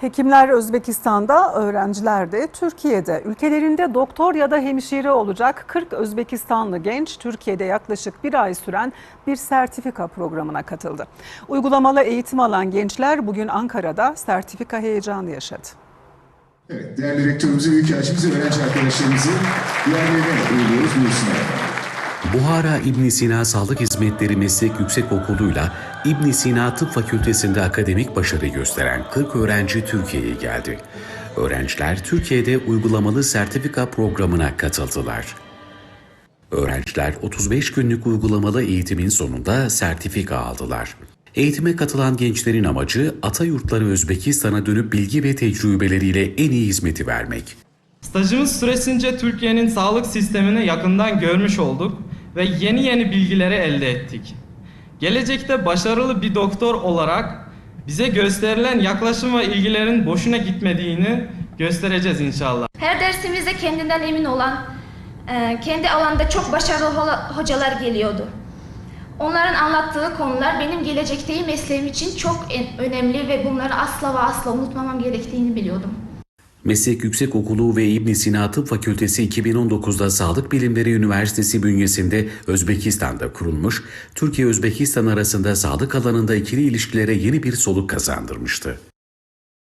Hekimler Özbekistan'da, öğrenciler de Türkiye'de. Ülkelerinde doktor ya da hemşire olacak 40 Özbekistanlı genç Türkiye'de yaklaşık bir ay süren bir sertifika programına katıldı. Uygulamalı eğitim alan gençler bugün Ankara'da sertifika heyecanı yaşadı. Evet, değerli rektörümüzü, büyükelçimizi, öğrenci arkadaşlarımızı yerlerine uğurluyoruz. Buyursunlar. Buhara İbn Sina Sağlık Hizmetleri Meslek Yüksekokulu'yla İbn Sina Tıp Fakültesi'nde akademik başarı gösteren 40 öğrenci Türkiye'ye geldi. Öğrenciler Türkiye'de uygulamalı sertifika programına katıldılar. Öğrenciler 35 günlük uygulamalı eğitimin sonunda sertifika aldılar. Eğitime katılan gençlerin amacı ata yurtları Özbekistan'a dönüp bilgi ve tecrübeleriyle en iyi hizmeti vermek. Stajımız süresince Türkiye'nin sağlık sistemini yakından görmüş olduk ve yeni yeni bilgileri elde ettik. Gelecekte başarılı bir doktor olarak bize gösterilen yaklaşım ve ilgilerin boşuna gitmediğini göstereceğiz inşallah. Her dersimizde kendinden emin olan, e, kendi alanda çok başarılı hocalar geliyordu. Onların anlattığı konular benim gelecekteki mesleğim için çok önemli ve bunları asla ve asla unutmamam gerektiğini biliyordum. Meslek Yüksekokulu ve İbn Sina Tıp Fakültesi 2019'da Sağlık Bilimleri Üniversitesi bünyesinde Özbekistan'da kurulmuş, Türkiye-Özbekistan arasında sağlık alanında ikili ilişkilere yeni bir soluk kazandırmıştı.